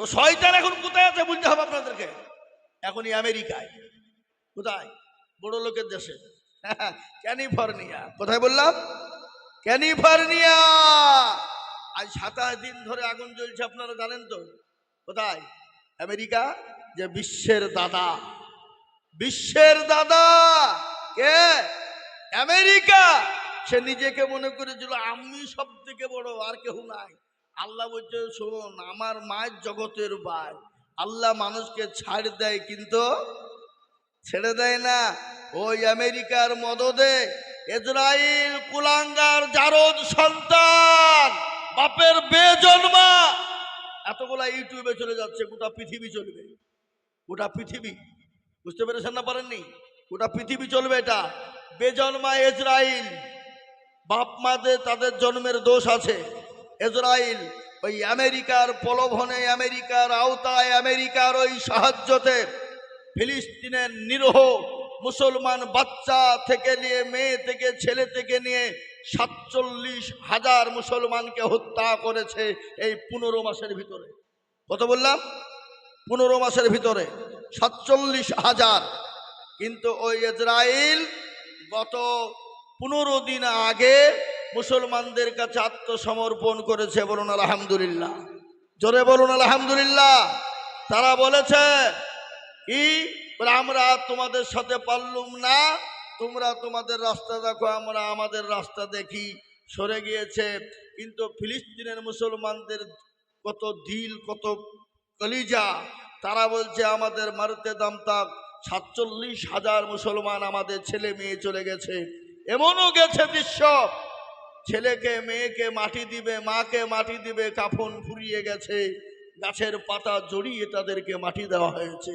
তো শয়তান এখন কোথায় আছে বুঝতে হবে আপনাদেরকে? এখনই আমেরিকায়। কোথায়? বড় লোকের দেশে। ক্যালিফোর্নিয়া। কোথায় বললাম? ক্যালিফোর্নিয়া! আজ সাতাশ দিন ধরে আগুন জ্বলছে, আপনারা জানেন তো। কোথায়? আমেরিকা, যে বিশ্বের দাদা। বিশ্বের দাদা! কে? আমেরিকা! সে নিজেকে মনে করেছিল, আমি সব থেকে বড়, আর কেউ নাই। আল্লাহ বলছে শোন আমার মায়ের জগতের ভাই। আল্লাহ মানুষকে ছাড় দেয় কিন্তু ছেড়ে দেয় না। ওই আমেরিকার মদদে ইসরায়েল কুলাঙ্গার জারদ সন্তান, বাপের বেজন্মা এতগুলা ইউটিউবে চলে যাচ্ছে, গোটা পৃথিবী চলবে। গোটা পৃথিবী। বুঝতে পেরেছেন না পারেননি? গোটা পৃথিবী চলবে এটা। বেজন্মা ইসরায়েল। বাপ মাদের তাদের জন্মের দোষ আছে। ইসরায়েল ওই আমেরিকার প্রলোভনে, আমেরিকার আওতায়, আমেরিকার ওই সাহায্যতে ফিলিস্তিনের নিরহ মুসলমান বাচ্চা থেকে নিয়ে, মেয়ে থেকে, ছেলে থেকে নিয়ে সাতচল্লিশ হাজার মুসলমানকে হত্যা করেছে এই পনেরো মাসের ভিতরে। কত বললাম? পনেরো মাসের ভিতরে, সাতচল্লিশ হাজার। কিন্তু ওই ইসরায়েল গত পনেরো দিন আগে মুসলমানদের কাছে আত্মসমর্পণ করেছে বলুন আলহামদুলিল্লাহ। জোরে বলুন আলহামদুলিল্লাহ। তারা বলেছে, কি? আমরা তোমাদের সাথে পারলুম না। তোমরা তোমাদের রাস্তা দেখো, আমরা আমাদের রাস্তা দেখি। সরে গিয়েছে। কিন্তু ফিলিস্তিনের মুসলমানদের কত দিল কত কলিজা। তারা বলছে, আমাদের মারতে দাম তাক সাতচল্লিশ হাজার মুসলমান আমাদের ছেলে মেয়ে চলে গেছে। এমনও গেছে দৃশ্য ছেলেকে, মেয়েকে মাটি দিবে, মাকে মাটি দিবে, কাফন ফুরিয়ে গেছে। গাছের পাতা জড়িয়ে তাদেরকে মাটি দেওয়া হয়েছে।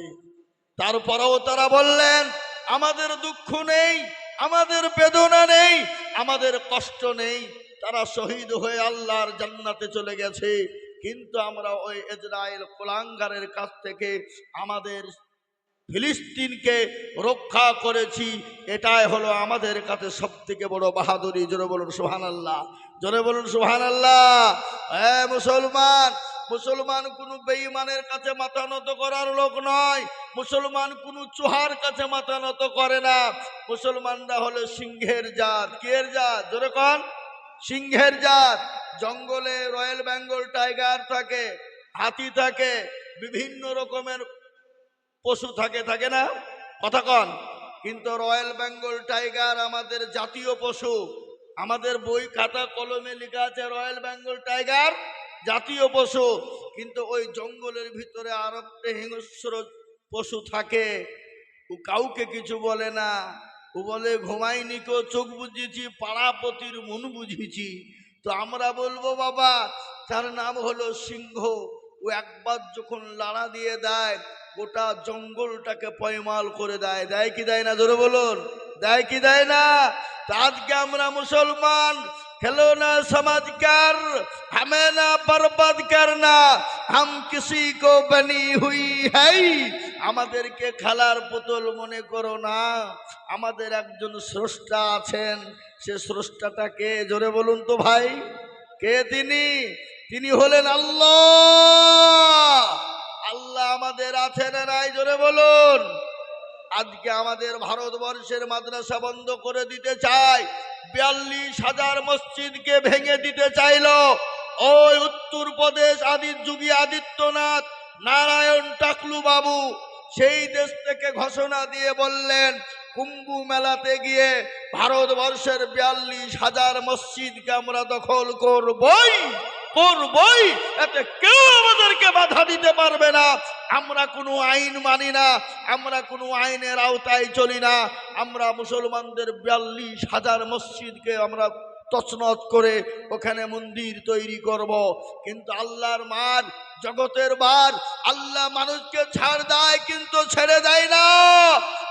তারপরেও তারা বললেন, আমাদের দুঃখ নেই, আমাদের বেদনা নেই, আমাদের কষ্ট নেই। তারা শহীদ হয়ে আল্লাহর জান্নাতে চলে গেছে। কিন্তু আমরা ওই ইসরায়েল কোলাঙ্গারের কাছ থেকে আমাদের ফিলিস্তিনকে রক্ষা করেছি, এটাই হলো আমাদের কাছে সব থেকে বড় বাহাদুরি। জোরে বলুন সোহান আল্লাহ জোরে বলুন সোহান আল্লাহ হ্যাঁ মুসলমান মুসলমান কোন বেঈমানের কাছে মাথা নত করার লোক নয়। মুসলমান কোন চুহার কাছে মাথা নত করে না। মুসলমানরা হলো সিংহের জাত। কিয়ের জাত? জোরে কন। সিংহের জাত। জঙ্গলে রয়্যাল বেঙ্গল টাইগার থাকে, হাতি থাকে, বিভিন্ন রকমের পশু থাকে থাকে না? কথা কন। কিন্তু রয়্যাল বেঙ্গল টাইগার আমাদের জাতীয় পশু। আমাদের বই, খাতা, কলমে লেখা আছে রয়্যাল বেঙ্গল টাইগার জাতীয় পশু। কিন্তু ওই জঙ্গলের ভিতরে আর একটা হিংস্র পশু থাকে। ও কাউকে কিছু বলে না। ও বলে ঘুমাইনি কেউ চোখ বুঝিয়েছি পাড়াপতির মন বুঝিয়েছি তো আমরা বলব, বাবা, তার নাম হলো সিংহ। ও একবার যখন লাড়া দিয়ে দেয় গোটা জঙ্গলটাকে পয়মাল করে দেয়। দেয় কি দেয় না? ধরে বলুন। দেয় কি দেয় না? আজকে আমরা মুসলমান کھلونا سمجھ হামে না বরবাদ برباد না, হাম کسی কো বনি হুই হাই। আমাদেরকে খেলার পুতুল মনে করো না। আমাদের একজন স্রষ্টা আছেন। সে স্রষ্টাটা কে? জোরে বলুন তো ভাই। কে তিনি? তিনি হলেন আল্লাহ। আল্লাহ আমাদের আছেন নাই? জোরে বলুন। আজকে আমাদের ভারতবর্ষের মাদ্রাসা বন্ধ করে দিতে চায় বিয়াল্লিশ হাজার মসজিদকে ভেঙে দিতে চাইলো। ওই উত্তরপ্রদেশ আদির যুগী আদিত্যনাথ নারায়ণ টাকলু বাবু সেই দেশ থেকে ঘোষণা দিয়ে বললেন, কুম্ভ মেলাতে গিয়ে ভারতবর্ষের বিয়াল্লিশ হাজার মসজিদকে আমরা দখল করবই করবই। এতে কেউ আমাদেরকে বাধা দিতে পারবে না। আমরা কোনো আইন মানি না, আমরা কোনো আইনের আওতায় চলি না। আমরা মুসলমানদের বিয়াল্লিশ হাজার মসজিদকে আমরা তছনত করে ওখানে মন্দির তৈরি করব। কিন্তু আল্লাহর মান জগতের বার, আল্লাহ মানুষকে ছাড় দেয় কিন্তু ছেড়ে দেয় না।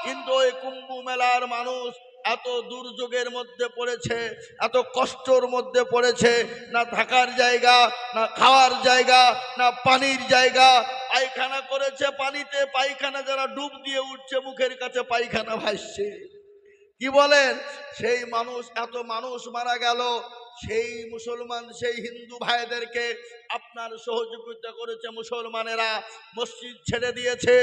কিন্তু ওই কুম্ভ মেলার মানুষ এত দুর্যোগের মধ্যে পড়েছে, এত কষ্টর মধ্যে পড়েছে, না থাকার জায়গা, না খাওয়ার জায়গা, না পানির জায়গা। পায়খানা করেছে পানিতে, পায়খানা যারা ডুব দিয়ে উঠছে মুখের কাছে পায়খানা ভাসছে। কি বলেন? সেই মানুষ, এত মানুষ মারা গেল সেই মুসলমান, সেই হিন্দু ভাইদেরকে আপনার সহযোগিতা করেছে মুসলমানেরা। মসজিদ ছেড়ে দিয়েছে,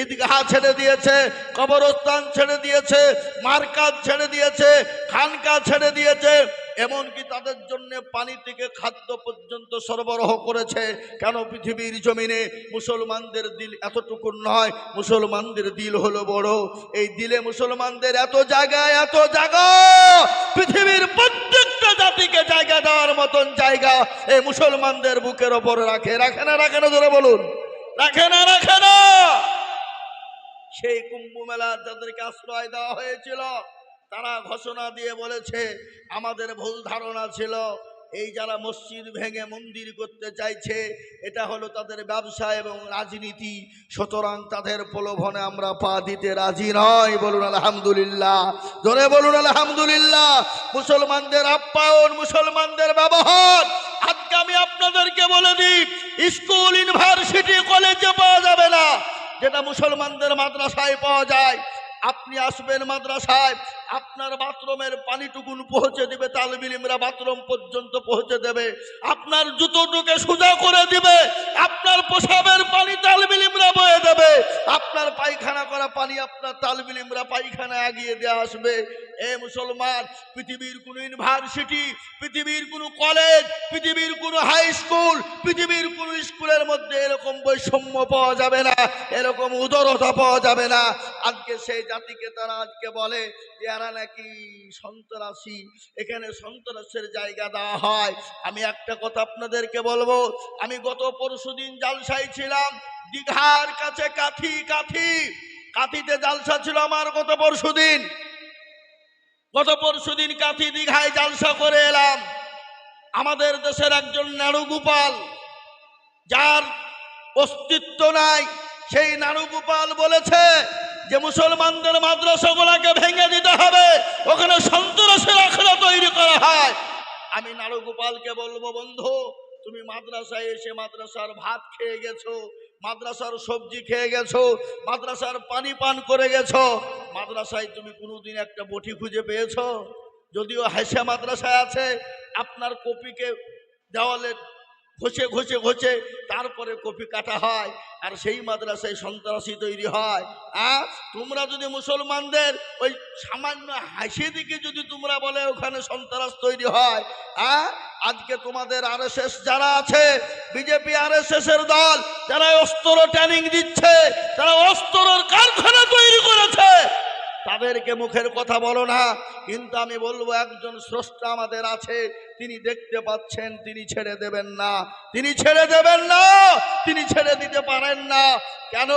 ঈদগাহ ছেড়ে দিয়েছে, কবরস্থান ছেড়ে দিয়েছে, মার্কাজ ছেড়ে দিয়েছে, খানকা ছেড়ে দিয়েছে। এমনকি তাদের জন্য পানি থেকে খাদ্য পর্যন্ত সরবরাহ করেছে। কেন পৃথিবীর জমিনে মুসলমানদের দিল এতটুকু নয়? মুসলমানদের দিল হলো বড়। এই দিলে মুসলমানদের এত জায়গা এত জায়গা! পৃথিবীর প্রত্যেকটা জাতিকে জায়গা দেওয়ার মতন জায়গা এই মুসলমানদের বুকের ওপর রাখে। রাখে না রাখে না ধরে বলুন। রাখে না রাখে না! সেই কুম্ভ মেলা যাদেরকে আশ্রয় দেওয়া হয়েছিল তারা ঘোষণা দিয়ে বলেছে, আমাদের ভুল ধারণা ছিল, এই যারা মসজিদ ভেঙে মন্দির করতে চাইছে, এটা হলো তাদের ব্যবসা এবং রাজনীতি। সুতরাং তাদের প্রলোভনে আমরা পা দিতে রাজি নয় বলুন আলহামদুলিল্লাহ। ধরে বলুন আলহামদুলিল্লাহ। মুসলমানদের আপ্যায়ন, মুসলমানদের ব্যবহার। আজকে আমি আপনাদেরকে বলে দিই, স্কুল, ইউনিভার্সিটি, কলেজে পাওয়া যাবে না। যেটা মুসলমানদের মাদ্রাসায় পাওয়া যায় আপনি আসবেন মাদ্রাসায়, আপনার বাথরুমের পানিটুকুন পৌঁছে দিবে, তালবিলিমরা বাথরুম পর্যন্ত পৌঁছে দেবে। আপনার জুতোটুকে সোজা করে দিবে, আপনার পোশাবের পানি তালবিলিমরা বয়ে দেবে। আপনার পায়খানা করা পানি আপনার তালবিলিমরা পায়খানা এগিয়ে দিয়ে আসবে। এ মুসলমান, পৃথিবীর কোন ইউনিভার্সিটি, পৃথিবীর কোন কলেজ, পৃথিবীর কোন হাই স্কুল, পৃথিবীর কোন স্কুলের মধ্যে এরকম বৈষম্য পাওয়া যাবে না, এরকম উদরতা পাওয়া যাবে না। আজকে সেই জাতিকে তারা আজকে বলে যে, এরা নাকি সন্ত্রাসী, এখানে সন্ত্রাসের জায়গা দেওয়া হয়। আমি একটা কথা আপনাদেরকে বলব, আমি গত পরশুদিন জালসাই ছিলাম, দীঘার কাছে কাথি কাথি কাথিতে জালসা ছিল আমার গত পরশুদিন গত পরশুদিন কাথি দীঘায় জালসা করে এলাম। আমাদের দেশের একজন নাড়ুগোপাল যার অস্তিত্ব নাই, সেই নাড়ুগোপাল বলেছে যে মুসলমানদের মাদ্রাসাগুলোকে ভেঙে দিতে হবে, ওখানে সন্ত্রাসের আখড়া তৈরি করা হয়। আমি নাড়ুগোপালকে বলব, বন্ধু, তুমি মাদ্রাসায় এসে মাদ্রাসার ভাত খেয়ে গেছো মাদ্রাসার সবজি খেয়ে গেছো, মাদ্রাসার পানি পান করে গেছো, মাদ্রাসায় তুমি কোনোদিন একটা বটি খুঁজে পেয়েছ? যদিও হেসে মাদ্রাসায় আছে, আপনার কপিকে দেওয়ালে ঘষে ঘষে ঘষে তারপরে কপি কাটা হয় আর সেই মাদ্রাসায় সন্ত্রাসী তৈরি হয়। আ তোমরা যদি মুসলমানদের ওই সামান্য হাসি দিকে যদি তোমরা বলে ওখানে সন্ত্রাস তৈরি হয় আ আজকে তোমাদের আর যারা আছে, বিজেপি আর এর দল, যারা অস্ত্র ট্রেনিং দিচ্ছে তারা অস্ত্রর কারখানা তৈরি করেছে তাদেরকে মুখের কথা বলো না। কিন্তু আমি বলব, একজন স্রষ্টা আমাদের আছে, তিনি দেখতে পাচ্ছেন, তিনি ছেড়ে দেবেন না। তিনি ছেড়ে দেবেন না, তিনি ছেড়ে দিতে পারেন না। কেন?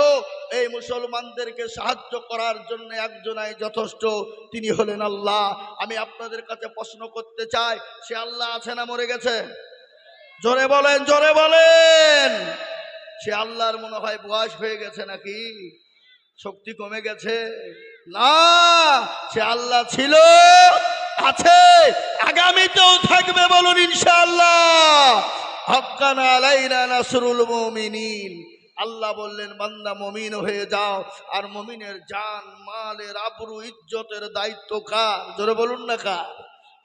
এই মুসলমানদেরকে সাহায্য করার জন্য একজনাই যথেষ্ট, তিনি হলেন আল্লাহ। আমি আপনাদের কাছে প্রশ্ন করতে চাই, সে আল্লাহ আছে না মরে গেছে? জোরে বলেন জোরে বলেন। সে আল্লাহর মনে হয় বয়স হয়ে গেছে নাকি? শক্তি কমে গেছে? না, সে আল্লাহ ছিল, আছে, আগামীতেও থাকবে বলুন ইনশাআল্লাহ। নাসরুল মুমিনিন। আল্লাহ বললেন, বান্দা মমিন হয়ে যাও, আর মমিনের জান, মালের আবরু, ইজ্জতের দায়িত্ব কার? জোরে বলুন না কার?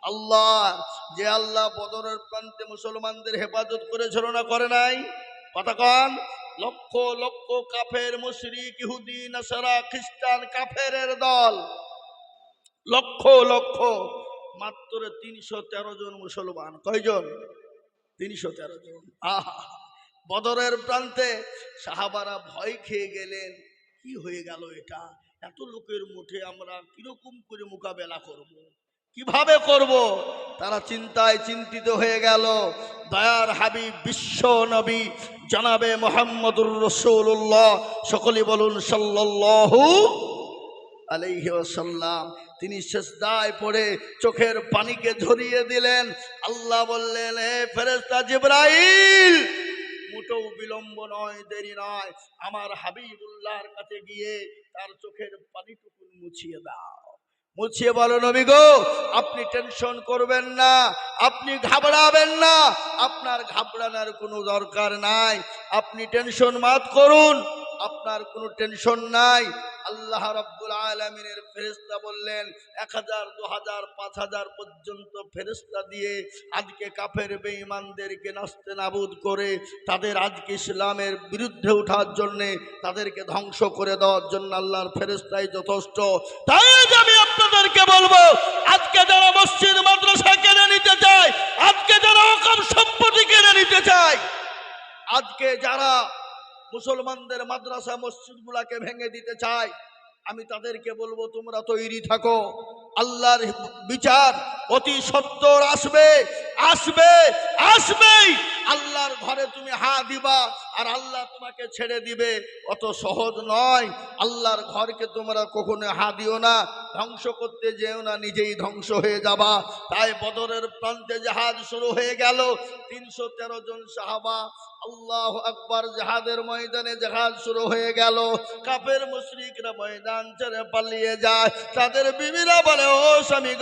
আল্লাহ, যে আল্লাহ বদরের প্রান্তে মুসলমানদের হেফাজত করেছিল না করে নাই? কথা কন। লক্ষ লক্ষ কাফের মুশরিক, ইহুদি, নাসারা, খ্রিস্টান, কাফেরের দল। লক্ষ লক্ষ, মাত্র তিনশো তেরো জন মুসলমান। কয়জন? তিনশো তেরো জন। আহা! বদরের প্রান্তে সাহাবারা ভয় খেয়ে গেলেন, কি হয়ে গেল এটা? এত লোকের মুঠে আমরা কীরকম করে মোকাবেলা করব। কীভাবে করব? তারা চিন্তায় চিন্তিত হয়ে গেল। দয়ার হাবিব বিশ্ব নবী জানাবে মোহাম্মদুর রসুল্লাহ সকলে বলুন, সাল্লাল্লাহু আলাইহি ওয়াসাল্লাম। তিনি শেষদায় পড়ে চোখের পানিকে ঝরিয়ে দিলেন। আল্লাহ বললেন হে ফেরেস্তা জিব্রাইল, মোটেও বিলম্ব নয়, দেরি নয়। আমার হাবিবুল্লাহর কাছে গিয়ে তার চোখের পানিটুকু মুছিয়ে দাও। মুছিয়ে বলো নবী গো, আপনি টেনশন করবেন না, আপনি ঘাবড়াবেন না, আপনার ঘাবড়ানোর কোনো দরকার নাই, আপনি টেনশন মাত করুন, আপনার কোনো টেনশন নাই। আল্লাহ রাব্বুল আলমিনের ফেরেস্তা বললেন, এক হাজার, দু হাজার, পাঁচ হাজার পর্যন্ত ফেরেস্তা দিয়ে আজকে কাফের বেঈমানদেরকে নাস্তে নাবুদ করে, তাদের আজকে ইসলামের বিরুদ্ধে ওঠার জন্যে, তাদেরকে ধ্বংস করে দেওয়ার জন্য আল্লাহর ফেরেস্তাই যথেষ্ট। তাই আমি আপনাদেরকে বলব, আজকে যারা মসজিদ, মাদ্রাসা কেনে নিতে চায়, আজকে যারা অকম সম্পত্তি কেনে নিতে চায়, আজকে যারা মুসলমানদের মাদ্রাসা, মসজিদগুলাকে ভেঙে দিতে চায়, আমি তাদেরকে বলব, তোমরা তৈরি থাকো। আল্লাহর বিচার অতি সত্তর আসবে আসবে, আসবেই। আল্লাহর ঘরে তুমি হা দিবা আর আল্লাহ তোমাকে ছেড়ে দিবে। অত সহজ নয়। আল্লাহর ঘরকে তোমরা কখনো হা দিও না, ধ্বংস করতে যেও না, নিজেই ধ্বংস হয়ে যাবা। তাই বদরের প্রান্তে জাহাজ শুরু হয়ে গেল। তিনশো তেরো জন সাহাবা, আল্লাহ আকবার জাহাদের ময়দানে জাহাজ শুরু হয়ে গেল। কাপের মুশরিকরা ময়দান ছেড়ে পালিয়ে যায়। তাদের বিবিরা বলে ও স্বামী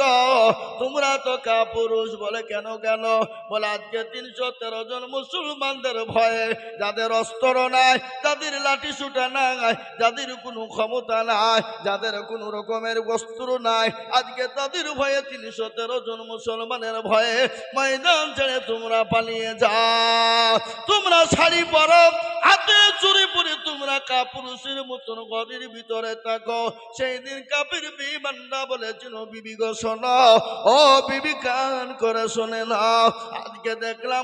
তোমরা তো কাপুরুষ বলে কেন কেন বলে আজকে তিনশো তেরো জন মুসলমানদের ভয়ে যাদের অস্ত্র নাই, যাদের লাঠি সুটা নাই, যাদের কোনো ক্ষমতা নাই, যাদের কোনো রকমের বস্ত্র নাই, আজকে তাদের ভয়ে তিনশো তেরো জন মুসলমানের ভয়ে ময়দান ছেড়ে তোমরা পালিয়ে যাও। তোমরা শাড়ি পরো, হাতে চুরি পরে তোমরা কাপুরুষের মতন ঘরের ভিতরে থাকো। সেই দিন কাপের বিমানরা বলেছিল বিবি গো শোনো ও বিবি, কান করে শোনে আজকে দেখলাম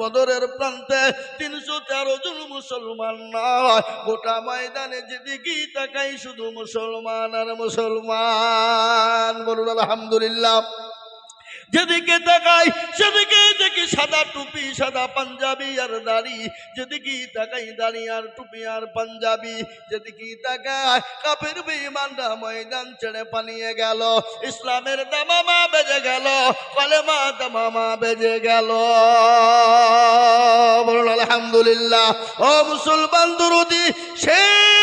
বদরের প্রান্তে তিনশো তেরো জন মুসলমান নয়। গোটা ময়দানে যেদিকেই তাকাই শুধু মুসলমান আর মুসলমান। বলুন, আলহামদুলিল্লাহ। যেদিকে তাকাই সেদিকে সাদা টুপি, সাদা পাঞ্জাবি আর দাড়ি। যেদিকে তাকাই দাড়ি আর টুপি আর পাঞ্জাবি, যেদিকে তাকাই কাপের বেঈমানরা ময়দান ছেড়ে পালিয়ে গেল। ইসলামের দামামা বেজে গেল, কলেমা দামামা বেজে গেল। বলুন, আলহামদুলিল্লাহ। ও মুসলমান দুরুদি, সেই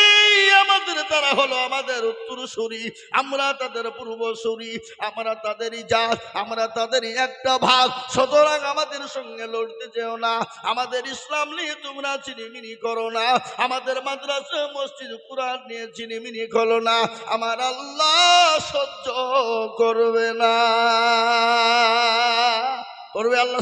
তারা হলো আমাদের উত্তরসূরি, আমরা তাদের পূর্বসূরি, আমরা তাদেরই জাত, আমরা তাদেরই একটা ভাগ। সুতরাং আমাদের সঙ্গে লড়তে যেও না, আমাদের ইসলাম নিয়ে তোমরা চিনিমিনি করো না, আমাদের মাদ্রাসা, মসজিদ, কোরআন নিয়ে চিনিমিনি করো না, আমার আল্লাহ সহ্য করবে না। করবে আল্লাহ